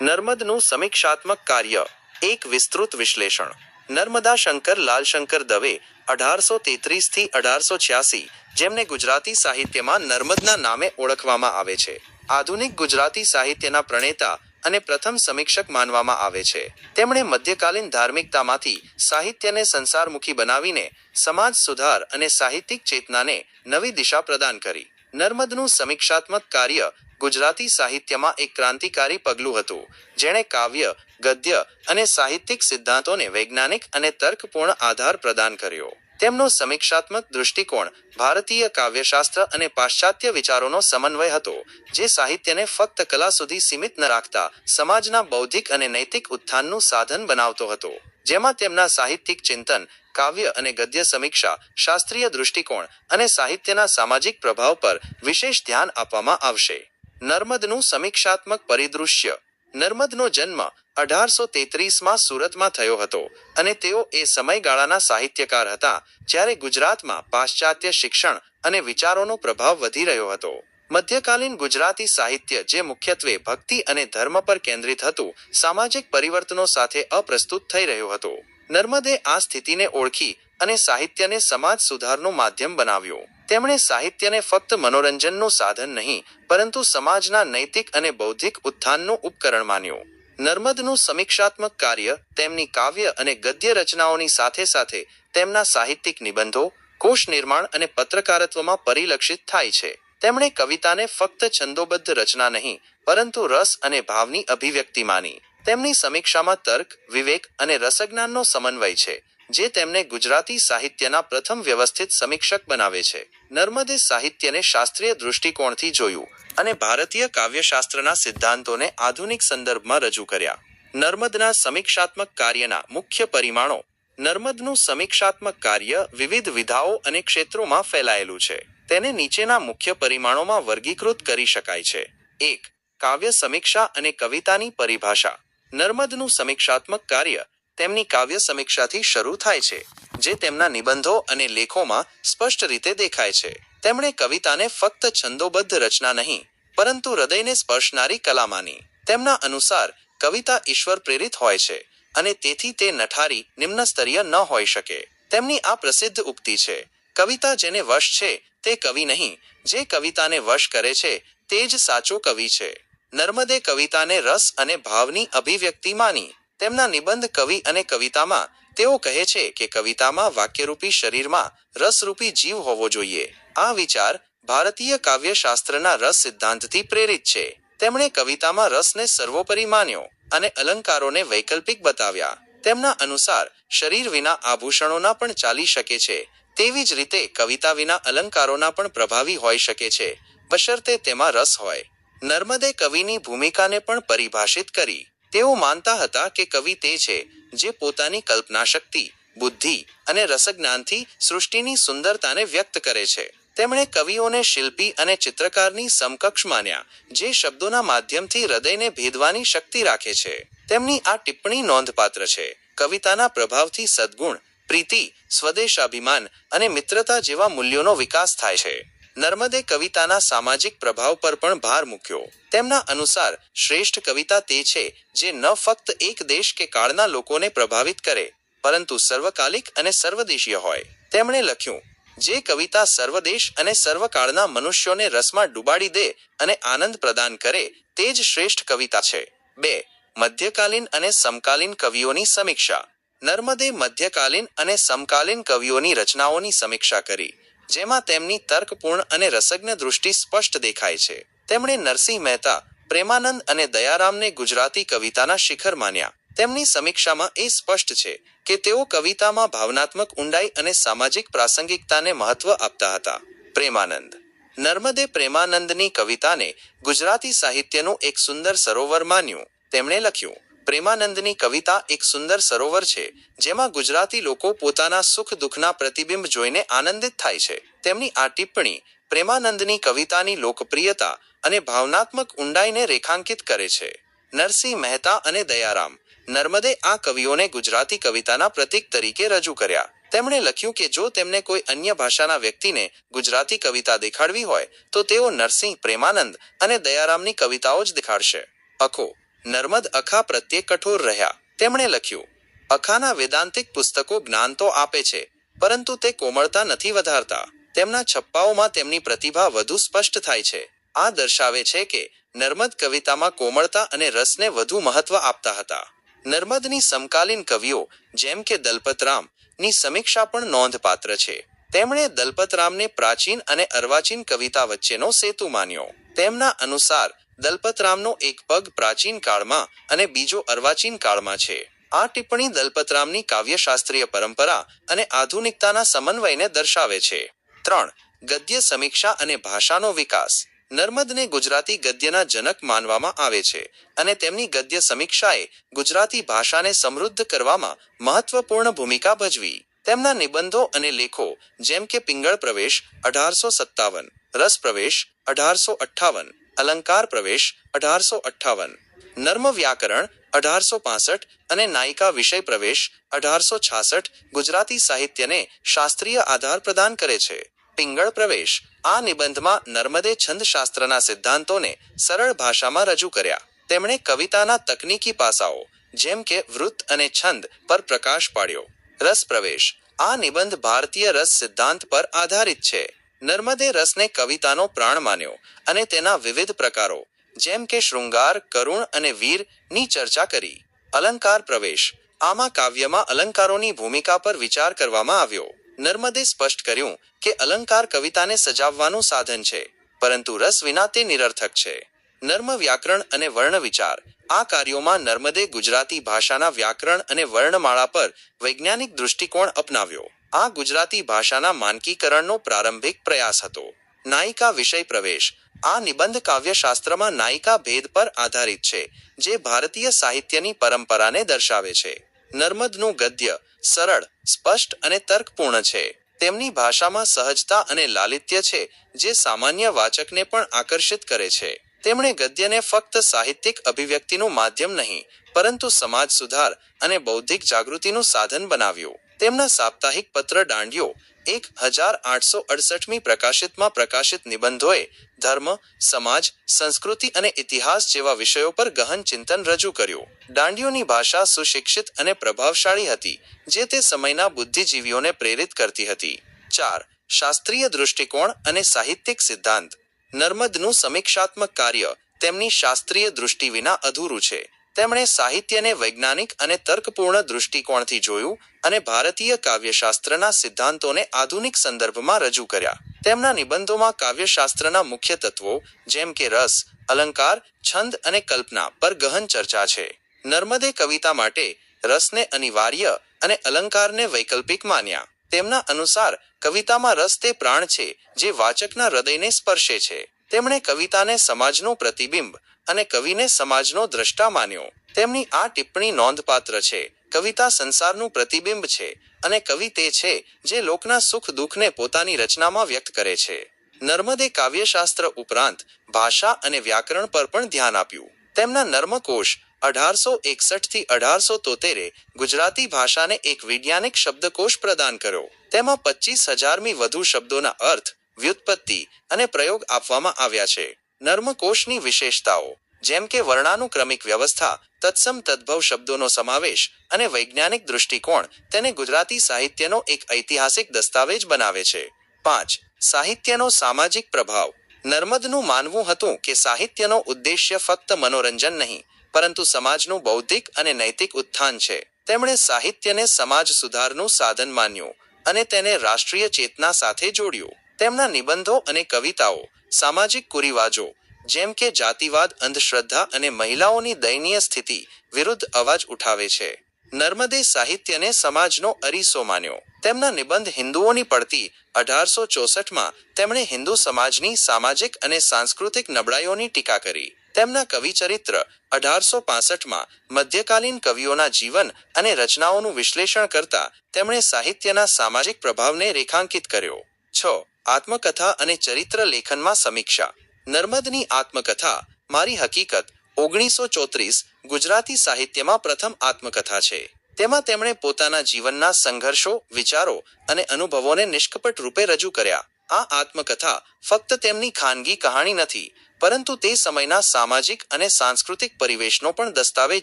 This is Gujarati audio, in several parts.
નર્મદનું સમીક્ષાત્મક કાર્ય. એક વિસ્તૃત વિશ્લેષણ. નર્મદા શંકર લાલશંકર દવે અઢારસો તેત્રીસથી અઢારસો છ્યાસી, જેમને ગુજરાતી સાહિત્યમાં નર્મદના નામે ઓળખવામાં આવે છે. આધુનિક ગુજરાતી સાહિત્યના પ્રણેતા અને પ્રથમ સમીક્ષક માનવામાં આવે છે. તેમણે મધ્યકાલીન ધાર્મિકતામાંથી સાહિત્યને સંસારમુખી બનાવીને સમાજ સુધાર અને સાહિત્યિક ચેતનાને નવી દિશા પ્રદાન કરી. નર્મદનું સમીક્ષાત્મક કાર્ય ગુજરાતી સાહિત્યમાં એક ક્રાંતિકારી પગલું હતું, જેણે કાવ્ય, ગદ્ય અને સાહિત્યિક સિદ્ધાંતોને વૈજ્ઞાનિક અને તર્કપૂર્ણ આધાર પ્રદાન કર્યો. તેમનો સમીક્ષાત્મક દૃષ્ટિકોણ ભારતીય કાવ્યશાસ્ત્ર અને પાશ્ચાત્ય વિચારોનો સમન્વય હતો, જે સાહિત્યને ફક્ત કલા સુધી સીમિત ન રાખતા સમાજના બૌદ્ધિક અને નૈતિક ઉત્થાનનું સાધન બનાવતો હતો. જેમાં તેમના સાહિત્યિક ચિંતન કાવ્ય અને ગદ્ય સમીક્ષા, શાસ્ત્રીય દૃષ્ટિકોણ અને સાહિત્યના સામાજિક પ્રભાવ પર વિશેષ ધ્યાન આપવામાં આવશે. નર્મદનું સમીક્ષાત્મક પરિદૃશ્ય. નર્મદનો જન્મ અઢારસો તેત્રીસમાં સુરતમાં થયો હતો અને તેઓ એ સમયગાળાના સાહિત્યકાર હતા જ્યારે ગુજરાતમાં પાશ્ચાત્ય શિક્ષણ અને વિચારોનો પ્રભાવ વધી રહ્યો હતો. મધ્યકાલીન ગુજરાતી સાહિત્ય જે મુખ્યત્વે ભક્તિ અને ધર્મ પર કેન્દ્રિત હતું, સામાજિક પરિવર્તનો સાથે અપ્રસ્તુત થઈ રહ્યો હતો. નર્મદે આ સ્થિતિને ઓળખી અને સાહિત્યને સમાજ સુધારનું માધ્યમ બનાવ્યું. તેમણે સાહિત્યને ફક્ત મનોરંજનનું સાધન નહીં, પરંતુ સમાજના નૈતિક અને બૌદ્ધિક ઉત્થાનનું ઉપકરણ માન્યું. નર્મદનું સમીક્ષાત્મક કાર્ય, તેમની કાવ્ય અને ગદ્ય રચનાઓની સાથે સાથે તેમના સાહિત્યિક નિબંધો કોશ નિર્માણ અને પત્રકારત્વમાં પરિલક્ષિત થાય છે. તેમણે કવિતાને ફક્ત છંદોબદ્ધ રચના નહીં, પરંતુ રસ અને ભાવની અભિવ્યક્તિ માની. તેમની સમીક્ષામાં તર્ક, વિવેક અને રસજ્ઞાનનો સમન્વય છે, જે તેમને ગુજરાતી સાહિત્યના પ્રથમ વ્યવસ્થિત સમીક્ષક બનાવે છે. નર્મદે સાહિત્યને શાસ્ત્રીય દૃષ્ટિકોણથી જોયું અને ભારતીય કાવ્યશાસ્ત્રના સિદ્ધાંતોને આધુનિક સંદર્ભમાં રજૂ કર્યા. નર્મદના સમીક્ષાત્મક કાર્યના મુખ્ય પરિમાણો નર્મદનું સમીક્ષાત્મક કાર્ય વિવિધ વિધાઓ અને ક્ષેત્રોમાં ફેલાયેલું છે. તેને નીચેના મુખ્ય પરિમાણોમાં વર્ગીકૃત કરી શકાય છે. એક, કાવ્ય સમીક્ષા અને કવિતાની પરિભાષા. નર્મદનું સમીક્ષાત્મક કાર્ય તેમની કાવ્ય સમીક્ષાથી શરૂ થાય છે, જે તેમના નિબંધો અને લેખોમાં સ્પષ્ટ રીતે દેખાય છે. તેમણે કવિતાને ફક્ત છંદોબદ્ધ રચના નહીં, પરંતુ હૃદયને સ્પર્શનારી કલા માની. તેમના અનુસાર, કવિતા ઈશ્વર પ્રેરિત હોય છે અને તેથી તે નઠારી નિમ્ન સ્તરીય ન હોઈ શકે. તેમની આ પ્રસિદ્ધ ઉક્તિ છે, કવિતા જેને વશ છે તે કવિ નહીં, જે કવિતાને વશ કરે છે તે જ સાચો કવિ છે. નર્મદે કવિતાને રસ અને ભાવની અભિવ્યક્તિ માની. તેમના નિબંધ કવિ અને કવિતામાં તેઓ કહે છે કે કવિતામાં વાક્યરૂપી શરીરમાં રસરૂપી જીવ હોવો જોઈએ. આ વિચાર ભારતીય કાવ્યશાસ્ત્રના રસ સિદ્ધાંતથી પ્રેરિત છે. તેમણે કવિતામાં રસને સર્વોપરી માન્યો અને અલંકારોને વૈકલ્પિક બતાવ્યા. તેમના અનુસાર શરીર વિના આભૂષણોના પણ ચાલી શકે છે. તેવી જ રીતે કવિતા વિના અલંકારોના પણ પ્રભાવી હોઈ શકે છે. બશર્તે તેમાં રસ હોય. નર્મદે કવિની ભૂમિકાને પણ પરિભાષિત કરી. તેઓ માનતા હતા કે કવિ તે છે જે પોતાની કલ્પના શક્તિ બુદ્ધિ અને રસજ્ઞાનથી સૃષ્ટિની સુંદરતાને વ્યક્ત કરે છે. તેમણે કવિઓને શિલ્પી અને ચિત્રકારની સમકક્ષ માન્યા, જે શબ્દોના માધ્યમથી હૃદયને ભેદવાની શક્તિ રાખે છે. તેમની આ ટિપ્પણી નોંધપાત્ર છે. કવિતાના પ્રભાવથી સદ્ગુણ, પ્રીતિ, સ્વદેશાભિમાન અને મિત્રતા જેવા મૂલ્યોનો વિકાસ થાય છે. નર્મદે કવિતાના સામાજિક પ્રભાવ પર પણ ભાર મૂક્યો. તેમના અનુસાર, શ્રેષ્ઠ કવિતા તે છે જે ન ફક્ત એક દેશ કે કાળના લોકોને પ્રભાવિત કરે, પરંતુ સર્વકાલિક અને સર્વદેશીય હોય. તેમણે લખ્યું, જે કવિતા સર્વદેશ અને સર્વકાળના મનુષ્યોને રસમાં ડૂબાડી દે અને આનંદ પ્રદાન કરે, તે જ શ્રેષ્ઠ કવિતા છે. બે, મધ્યકાલીન અને સમકાલીન કવિઓની સમીક્ષા. નર્મદે મધ્યકાલીન અને સમકાલીન કવિઓની રચનાઓની સમીક્ષા કરી. જેમાં તેમની તર્કપૂર્ણ અને રસજ્ઞ દૃષ્ટિ સ્પષ્ટ દેખાય છે. તેમણે નરસિંહ મહેતા, પ્રેમાનંદ અને દયારામને ગુજરાતી કવિતાના શિખર માન્યા. તેમની સમીક્ષામાં એ સ્પષ્ટ છે કે તેઓ કવિતામાં ભાવનાત્મક ઊંડાઈ અને સામાજિક પ્રાસંગિકતાને મહત્વ આપતા હતા. પ્રેમાનંદ. નર્મદે પ્રેમાનંદની કવિતાને ગુજરાતી સાહિત્યનું એક સુંદર સરોવર માન્યું. તેમણે લખ્યું પ્રેમાનંદની કવિતા એક સુંદર સરોવર છે, જેમાં ગુજરાતી લોકો પોતાના સુખ દુઃખના પ્રતિબિંબ જોઈને આનંદિત થાય છે. તેમની આ ટિપ્પણી પ્રેમાનંદની કવિતાની લોકપ્રિયતા અને ભાવનાત્મક ઊંડાઈને રેખાંકિત કરે છે. નરસિંહ મહેતા અને દયારામ નર્મદે આ કવિઓને ગુજરાતી કવિતાના પ્રતીક તરીકે રજૂ કર્યા. તેમણે લખ્યું કે જો તેમને કોઈ અન્ય ભાષાના વ્યક્તિને ગુજરાતી કવિતા દેખાડવી હોય, તો તેઓ નરસિંહ, પ્રેમાનંદ અને દયારામની કવિતાઓ જ દેખાડશે. અખો નર્મદ અખા પ્રત્યે કઠોર રહ્યા. તેમણે લખ્યું, અખાના વેદાંતિક પુસ્તકો જ્ઞાન તો આપે છે, પરંતુ તે કોમળતા નથી વધારતા. તેમના છપ્પાઓમાં તેમની પ્રતિભા વધુ સ્પષ્ટ થાય છે. આ દર્શાવે છે કે નર્મદ કવિતામાં કોમળતા અને રસને વધુ મહત્વ આપતા હતા. નર્મદની સમકાલીન કવિઓ, જેમ કે દલપતરામ, ની સમીક્ષા પણ નોંધપાત્ર છે. તેમણે દલપતરામને પ્રાચીન અને અર્વાચીન કવિતા વચ્ચેનો સેતુ માન્યો. તેમના અનુસાર દલપતરામનો એક પગ પ્રાચીન કાળમાં અને બીજો અર્વાચીન કાળમાં છે. આ ટિપ્પણી દલપતરામની કાવ્યશાસ્ત્રીય પરંપરા અને આધુનિકતાના સમન્વયને દર્શાવે છે. ત્રણ, ગદ્ય સમીક્ષા અને ભાષાનો વિકાસ. નર્મદને ગુજરાતી ગદ્યના જનક માનવામાં આવે છે અને તેમની ગદ્ય સમીક્ષાએ ગુજરાતી ભાષાને સમૃદ્ધ કરવામાં મહત્વપૂર્ણ ભૂમિકા ભજવી. તેમના નિબંધો અને લેખો જેમ કે પિંગળ પ્રવેશ અઢારસો સત્તાવન, રસ પ્રવેશ અઢારસો અઠ્ઠાવન અલંકાર પ્રવેશ અઢારસો અઠ્ઠાવન, નર્મ વ્યાકરણ અઢારસો પાસઠ અને નાયિકા વિષય પ્રવેશ અઢારસો છાસઠ ગુજરાતી સાહિત્યને શાસ્ત્રીય આધાર પ્રદાન કરે છે. પિંગળ પ્રવેશ, આ નિબંધમાં નર્મદે છંદશાસ્ત્રના સિદ્ધાંતોને સરળ ભાષામાં રજૂ કર્યા. તેમણે કવિતાના તકનીકી પાસાઓ, જેમ કે વૃત્ત અને છંદ, પર પ્રકાશ પાડ્યો. રસ પ્રવેશ, આ નિબંધ ભારતીય રસ સિદ્ધાંત પર આધારિત છે. નર્મદે રસને કવિતાનો પ્રાણ માન્યો અને તેના વિવિધ પ્રકારો, જેમ કે શૃંગાર, કરુણ અને વીર, ની ચર્ચા કરી. અલંકાર પ્રવેશ. આમાં કાવ્યમાં અલંકારોની ભૂમિકા પર વિચાર કરવામાં આવ્યો. નર્મદે સ્પષ્ટ કર્યું કે અલંકાર કવિતાને સજાવવાનું સાધન છે, પરંતુ રસ વિના તે નિરર્થક છે. નર્મ વ્યાકરણ અને વર્ણ વિચાર. આ કાર્યોમાં નર્મદે ગુજરાતી ભાષાના વ્યાકરણ અને વર્ણમાળા પર વૈજ્ઞાનિક દૃષ્ટિકોણ અપનાવ્યો. આ ગુજરાતી ભાષાના માનકીકરણનો પ્રારંભિક પ્રયાસ હતો. નાયિકા વિષય પ્રવેશ. આ નિબંધ કાવ્યશાસ્ત્રમાં નાયિકા ભેદ પર આધારિત છે, જે ભારતીય સાહિત્યની પરંપરાને દર્શાવે છે. નર્મદનું ગદ્ય સરળ, સ્પષ્ટ અને તર્કપૂર્ણ છે. તેમની ભાષામાં સહજતા અને લાલિત્ય છે, જે સામાન્ય વાચકને પણ આકર્ષિત કરે છે. તેમણે ગદ્યને ફક્ત સાહિત્યિક અભિવ્યક્તિનું માધ્યમ નહીં, પરંતુ સમાજ સુધાર અને બૌદ્ધિક જાગૃતિનું સાધન બનાવ્યું. તેમના સાપ્તાહિક પત્ર દાંડિયો એક હજાર આઠસો અડસઠમી પ્રકાશિતમાં પ્રકાશિત નિબંધોએ ધર્મ, સમાજ, સંસ્કૃતિ અને ઇતિહાસ જેવા વિષયો પર ગહન ચિંતન રજૂ કર્યું. દાંડિયોની ભાષા સુશિક્ષિત અને પ્રભાવશાળી હતી, જે તે સમયના બુદ્ધિજીવીઓને પ્રેરિત કરતી હતી. ચાર, શાસ્ત્રીય દૃષ્ટિકોણ અને સાહિત્યિક સિદ્ધાંત. નર્મદનું સમીક્ષાત્મક કાર્ય તેમની શાસ્ત્રીય દૃષ્ટિ વિના અધૂરું છે. તેમણે સાહિત્યને વૈજ્ઞાનિક અને તર્કપૂર્ણ દૃષ્ટિકોણથી જોયું અને ભારતીય કાવ્યશાસ્ત્રના સિદ્ધાંતોને આધુનિક સંદર્ભમાં રજૂ કર્યા. તેમના નિબંધોમાં કાવ્યશાસ્ત્રના મુખ્ય તત્વો જેમ કે રસ, અલંકાર, છંદ અને કલ્પના પર ગહન ચર્ચા છે. નર્મદે કવિતા માટે રસને અનિવાર્ય અને અલંકારને વૈકલ્પિક માન્યા. તેમના અનુસાર કવિતામાં રસ તે પ્રાણ છે જે વાચકના હૃદયને સ્પર્શે છે. તેમણે કવિતાને સમાજનું પ્રતિબિંબ અને કવિને સમાજનો દ્રષ્ટા માન્યો. તેમની આ ટિપ્પણી નોંધપાત્ર છે. કવિતા સંસારનું પ્રતિબિંબ છે અને કવિ તે છે જે લોકના સુખ દુઃખને પોતાની રચનામાં વ્યક્ત કરે છે. નર્મદે કાવ્યશાસ્ત્ર ઉપરાંત ભાષા અને વ્યાકરણ પર પણ ધ્યાન આપ્યું. તેમના નર્મકોશ અઢારસો એકસઠથી અઢારસો તોતેરે ગુજરાતી ભાષાને એક વૈજ્ઞાનિક શબ્દકોશ પ્રદાન કર્યો. તેમાં પચીસ હજારમી વધુ શબ્દોના અર્થ, વ્યુત્પત્તિ અને પ્રયોગ આપવામાં આવ્યા છે. નર્મકોશની વિશેષતાઓ. જેમ કે વર્ણાનુક્રમિક વ્યવસ્થા, તત્સમ તદ્ભવ શબ્દોનો સમાવેશ અને વૈજ્ઞાનિક દૃષ્ટિકોણ તેને ગુજરાતી સાહિત્યનો એક ઐતિહાસિક દસ્તાવેજ બનાવે છે. પાંચ, સાહિત્યનો સામાજિક પ્રભાવ. નર્મદનું માનવું હતું કે સાહિત્યનો ઉદ્દેશ્ય ફક્ત મનોરંજન નહીં, પરંતુ સમાજનું બૌદ્ધિક અને નૈતિક ઉત્થાન છે. તેમણે સાહિત્યને સમાજ સુધારનું સાધન માન્યું અને તેને રાષ્ટ્રીય ચેતના સાથે જોડ્યું. તેમના નિબંધો અને કવિતાઓ, સામાજિક કુરિવાજો જેમ કે જાતિવાદ, અંધશ્રદ્ધા અને મહિલાઓની દયનીય સ્થિતિ વિરુદ્ધ અવાજ ઉઠાવે છે. નર્મદે સાહિત્યને સમાજનો અરીસો માન્યો. તેમના નિબંધ હિન્દુઓની પડતી અઢારસો ચોસઠમાં તેમણે હિન્દુ સમાજની સામાજિક અને સાંસ્કૃતિક નબળાઈઓની ટીકા કરી. તેમના કવિચરિત્ર અઢારસો પાસઠમાં મધ્યકાલીન કવિઓના જીવન અને રચનાઓનું વિશ્લેષણ કરતા તેમણે સાહિત્યના સામાજિક પ્રભાવને રેખાંકિત કર્યો. છ. આત્મકથા અને ચરિત્ર લેખનમાં સમીક્ષા. નર્મદની આત્મકથા મારી હકીકત ઓગણીસો ચોત્રીસ ગુજરાતી સાહિત્યમાં પ્રથમ આત્મકથા છે. તેમાં તેમણે પોતાના જીવનના સંઘર્ષો, વિચારો અને અનુભવોને નિષ્કપટ રૂપે રજૂ કર્યા. આ આત્મકથા ફક્ત તેમની ખાનગી કહાણી નથી, પરંતુ તે સમયના સામાજિક અને સાંસ્કૃતિક પરિવેશનો પણ દસ્તાવેજ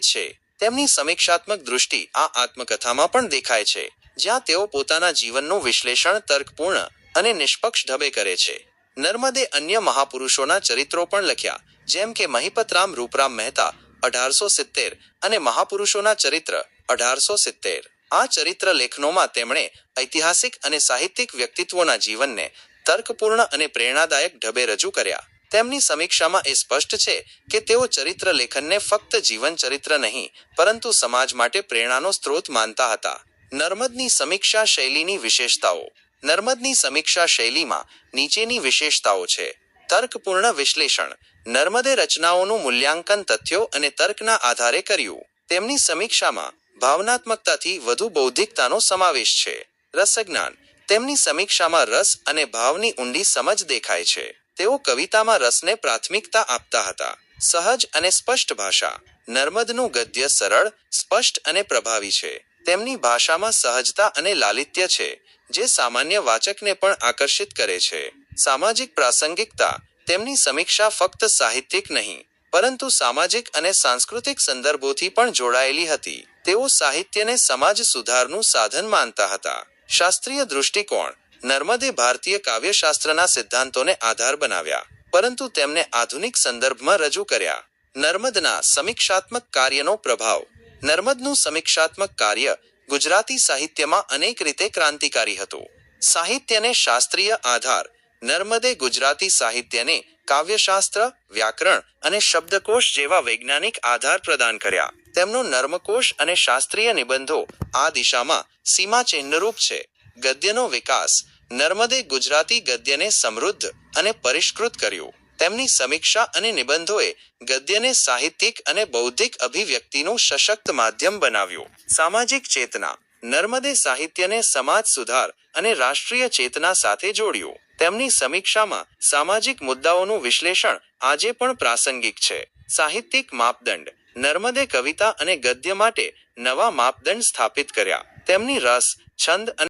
છે. તેમની સમીક્ષાત્મક દૃષ્ટિ આ આત્મકથામાં પણ દેખાય છે, જ્યાં તેઓ પોતાના જીવનનું વિશ્લેષણ તર્કપૂર્ણ અને નિષ્પક્ષ ઢબે કરે છે. નર્મદે અન્ય મહાપુરુષોના ચરિત્રો પણ લખ્યા, જેમ કે મહિપતરામ રૂપરામ મહેતા અઢારસો સિત્તેર અને મહાપુરુષોના ચરિત્ર અઢારસો સિત્તેર. આ ચરિત્ર લેખનોમાં તેમણે ઐતિહાસિક અને સાહિત્યિક વ્યક્તિત્વોના જીવનને તર્કપૂર્ણ અને પ્રેરણાદાયક ઢબે રજૂ કર્યા. તેમની સમીક્ષામાં એ સ્પષ્ટ છે કે તેઓ ચરિત્ર લેખનને ફક્ત જીવન ચરિત્ર નહીં, પરંતુ સમાજ માટે પ્રેરણાનો સ્ત્રોત માનતા હતા. નર્મદની સમીક્ષા શૈલીની વિશેષતાઓ. નર્મદની સમીક્ષા શૈલીમાં નીચેની વિશેષતાઓ છે. તર્કપૂર્ણ વિશ્લેષણ, નર્મદે રચનાઓનું મૂલ્યાંકન તથ્યો અને તર્કના આધારે કર્યું. તેમની સમીક્ષામાં ભાવનાત્મકતાથી વધુ બૌદ્ધિકતાનો સમાવેશ છે. રસજ્ઞાન, તેમની સમીક્ષામાં રસ અને ભાવની ઊંડી સમજ દેખાય છે. તેઓ કવિતામાં રસને પ્રાથમિકતા આપતા હતા. સહજ અને સ્પષ્ટ ભાષા, નર્મદનું ગદ્ય સરળ, સ્પષ્ટ અને પ્રભાવી છે. તેમની ભાષામાં સહજતા અને લાલિત્ય છે. જે સામાન્ય વાચકને પણ આકર્ષિત કરે છે. સામાજિક પ્રાસંગિકતા તેમની સમીક્ષા ફક્ત સાહિત્યિક નહીં, પરંતુ સામાજિક અને સાંસ્કૃતિક સંદર્ભોથી પણ જોડાયેલી હતી. તેઓ સાહિત્યને સમાજ સુધારનું સાધન માનતા હતા. શાસ્ત્રીય દૃષ્ટિકોણ નર્મદે ભારતીય કાવ્યશાસ્ત્રના સિદ્ધાંતોને આધાર બનાવ્યા, પરંતુ તેમને આધુનિક સંદર્ભમાં રજૂ કર્યા. નર્મદના સમીક્ષાત્મક કાર્યનો પ્રભાવ નર્મદનું સમીક્ષાત્મક કાર્ય ગુજરાતી સાહિત્યમાં અનેક રીતે ક્રાંતિકારી હતું. સાહિત્યને શાસ્ત્રીય આધાર, નર્મદે ગુજરાતી સાહિત્યને કાવ્યશાસ્ત્ર, વ્યાકરણ અને શબ્દકોશ જેવા વૈજ્ઞાનિક આધાર પ્રદાન કર્યા. તેમનો નર્મકોશ અને શાસ્ત્રીય નિબંધો આ દિશામાં સીમાચિહ્નરૂપ છે. ગદ્યનો વિકાસ નર્મદે ગુજરાતી ગદ્યને સમૃદ્ધ અને પરિષ્કૃત કર્યું. તેમની સમીક્ષા અને નિબંધોએ ગદ્યને સાહિત્યિક અને બૌદ્ધિક અભિવ્યક્તિનું સશક્ત માધ્યમ બનાવ્યું. સામાજિક ચેતના, નર્મદે સાહિત્યને સમાજ સુધાર અને રાષ્ટ્રીય ચેતના સાથે જોડ્યું. તેમની સમીક્ષામાં સામાજિક મુદ્દાઓનું વિશ્લેષણ આજે પણ પ્રાસંગિક છે. સાહિત્યિક માપદંડ, નર્મદે કવિતા અને ગદ્ય માટે નવા માપદંડ સ્થાપિત કર્યા. તેમની રસ, છંદ અને